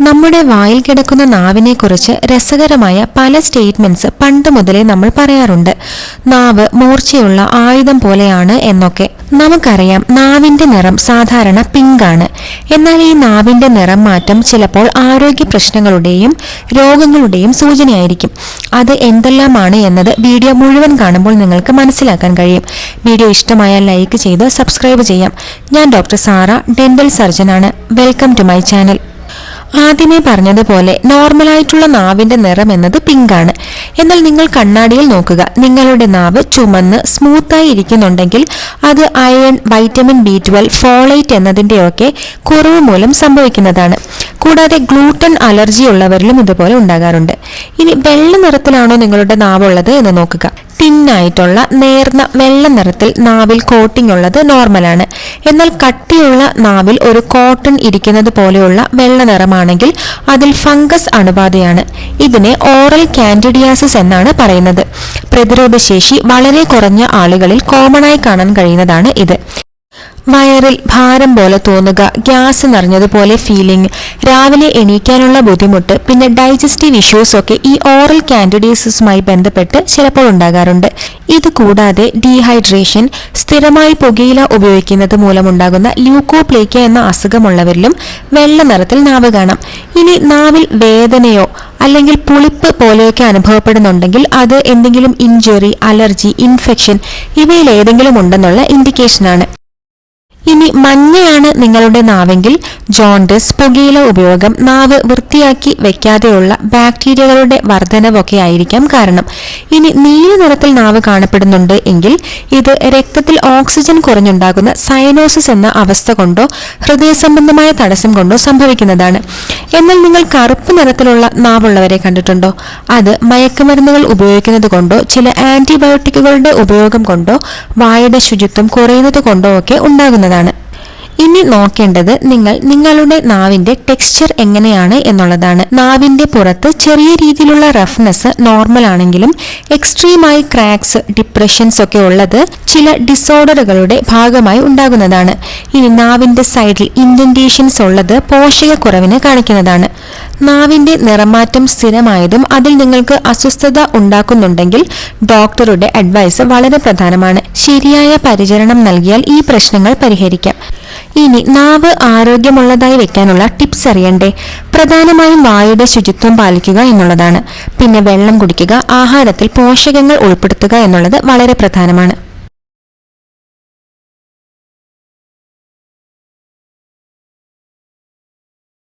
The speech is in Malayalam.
നമ്മുടെ വായിൽ കിടക്കുന്ന നാവിനെ കുറിച്ച് രസകരമായ പല സ്റ്റേറ്റ്മെന്റ്സ് പണ്ട് മുതലേ നമ്മൾ പറയാറുണ്ട്. നാവ് മൂർച്ചയുള്ള ആയുധം പോലെയാണ് എന്നൊക്കെ. നമുക്കറിയാം നാവിന്റെ നിറം സാധാരണ പിങ്ക് ആണ്. എന്നാൽ ഈ നാവിന്റെ നിറം മാറ്റം ചിലപ്പോൾ ആരോഗ്യ പ്രശ്നങ്ങളുടെയും രോഗങ്ങളുടെയും സൂചനയായിരിക്കും. അത് എന്തെല്ലാമാണ് എന്നത് വീഡിയോ മുഴുവൻ കാണുമ്പോൾ നിങ്ങൾക്ക് മനസ്സിലാക്കാൻ കഴിയും. വീഡിയോ ഇഷ്ടമായാൽ ലൈക്ക് ചെയ്ത് സബ്സ്ക്രൈബ് ചെയ്യാം. ഞാൻ ഡോക്ടർ സാറ ഡെന്റൽ സർജനാണ് വെൽക്കം ടു മൈ ചാനൽ ആദ്യമേ പറഞ്ഞതുപോലെ നോർമലായിട്ടുള്ള നാവിന്റെ നിറം എന്നത് പിങ്ക് ആണ്. എന്നാൽ നിങ്ങൾ കണ്ണാടിയിൽ നോക്കുക. നിങ്ങളുടെ നാവ് ചുമന്ന് സ്മൂത്തായി ഇരിക്കുന്നുണ്ടെങ്കിൽ അത് iron vitamin B twelve folate എന്നതിന്റെയൊക്കെ കുറവ് മൂലം സംഭവിക്കുന്നതാണ്. കൂടാതെ ഗ്ലൂട്ടൻ അലർജി ഉള്ളവരിലും ഇതുപോലെ ഉണ്ടാകാറുണ്ട്. ഇനി വെള്ള നിറത്തിലാണോ നിങ്ങളുടെ നാവുള്ളത് എന്ന് നോക്കുക. തിന്നായിട്ടുള്ള നേർന്ന വെള്ള നിറത്തിൽ നാവിൽ കോട്ടിംഗ് ഉള്ളത് നോർമലാണ് എന്നാൽ കട്ടിയുള്ള നാവിൽ ഒരു കോട്ടൺ ഇരിക്കുന്നത് പോലെയുള്ള വെള്ള നിറമാണെങ്കിൽ അതിൽ ഫംഗസ് അണുബാധയാണ്. ഇതിനെ ഓറൽ കാൻഡിഡിയാസിസ് എന്നാണ് പറയുന്നത്. പ്രതിരോധശേഷി വളരെ കുറഞ്ഞ ആളുകളിൽ കോമണായി കാണാൻ കഴിയുന്നതാണ് ഇത്. വയറിൽ ഭാരം പോലെ തോന്നുക ഗ്യാസ് നിറഞ്ഞതുപോലെ ഫീലിംഗ് രാവിലെ എണീക്കാനുള്ള ബുദ്ധിമുട്ട് പിന്നെ ഡൈജസ്റ്റീവ് ഇഷ്യൂസ് ഒക്കെ ഈ ഓറൽ കാൻഡിഡേസുമായി ബന്ധപ്പെട്ട് ചിലപ്പോൾ ഉണ്ടാകാറുണ്ട്. ഇത് കൂടാതെ ഡീഹൈഡ്രേഷൻ സ്ഥിരമായി പുകയില ഉപയോഗിക്കുന്നത് മൂലമുണ്ടാകുന്ന ല്യൂക്കോപ്ലേക്ക എന്ന അസുഖമുള്ളവരിലും വെള്ള നിറത്തിൽ നാവ് കാണാം. ഇനി നാവിൽ വേദനയോ അല്ലെങ്കിൽ പുളിപ്പ് പോലെയൊക്കെ അനുഭവപ്പെടുന്നുണ്ടെങ്കിൽ അത് എന്തെങ്കിലും ഇഞ്ചുറി അലർജി ഇൻഫെക്ഷൻ ഇവയിൽ ഏതെങ്കിലും ഉണ്ടെന്നുള്ള ഇൻഡിക്കേഷനാണ് ഇനി മഞ്ഞയാണ് നിങ്ങളുടെ നാവെങ്കിൽ ജോണ്ടിസ് പുകയില ഉപയോഗം നാവ് വൃത്തിയാക്കി വെക്കാതെയുള്ള ബാക്ടീരിയകളുടെ വർധനവൊക്കെ ആയിരിക്കാം കാരണം. ഇനി നീല നിറത്തിൽ നാവ് കാണപ്പെടുന്നുണ്ട് എങ്കിൽ ഇത് രക്തത്തിൽ ഓക്സിജൻ കുറഞ്ഞുണ്ടാകുന്ന സയനോസിസ് എന്ന അവസ്ഥ കൊണ്ടോ ഹൃദയ സംബന്ധമായ തടസ്സം കൊണ്ടോ സംഭവിക്കുന്നതാണ്. എന്നാൽ നിങ്ങൾ കറുപ്പ് നിറത്തിലുള്ള നാവുള്ളവരെ കണ്ടിട്ടുണ്ടോ? അത് മയക്കുമരുന്നുകൾ ഉപയോഗിക്കുന്നത് കൊണ്ടോ ചില ആന്റിബയോട്ടിക്കുകളുടെ ഉപയോഗം കൊണ്ടോ വായുടെ ശുചിത്വം കുറയുന്നത് കൊണ്ടോ ഒക്കെ ഉണ്ടാകുന്നതാണ്. ഇനി നോക്കേണ്ടത് നിങ്ങൾ നിങ്ങളുടെ നാവിന്റെ ടെക്സ്ചർ എങ്ങനെയാണ് എന്നുള്ളതാണ്. നാവിന്റെ പുറത്ത് ചെറിയ രീതിയിലുള്ള റഫ്നെസ് നോർമൽ ആണെങ്കിലും എക്സ്ട്രീമായി ക്രാക്സ് ഡിപ്രഷൻസ് ഒക്കെ ഉള്ളത് ചില ഡിസോർഡറുകളുടെ ഭാഗമായി ഉണ്ടാകുന്നതാണ്. ഇനി നാവിന്റെ സൈഡിൽ ഇൻഡന്റേഷൻസ് ഉള്ളത് പോഷകക്കുറവിന് കാണിക്കുന്നതാണ്. നാവിന്റെ നിറമാറ്റം സ്ഥിരമായതും അതിൽ നിങ്ങൾക്ക് അസ്വസ്ഥത ഉണ്ടാക്കുന്നുണ്ടെങ്കിൽ ഡോക്ടറുടെ അഡ്വൈസ് വളരെ പ്രധാനമാണ്. ശരിയായ പരിചരണം നൽകിയാൽ ഈ പ്രശ്നങ്ങൾ പരിഹരിക്കാം. ഇനി നാവ് ആരോഗ്യമുള്ളതായി വെക്കാനുള്ള ടിപ്സ് അറിയണ്ടേ? പ്രധാനമായും വായുടെ ശുചിത്വം പാലിക്കുക എന്നുള്ളതാണ്. പിന്നെ വെള്ളം കുടിക്കുക ആഹാരത്തിൽ പോഷകങ്ങൾ ഉൾപ്പെടുത്തുക എന്നുള്ളത് വളരെ പ്രധാനമാണ്.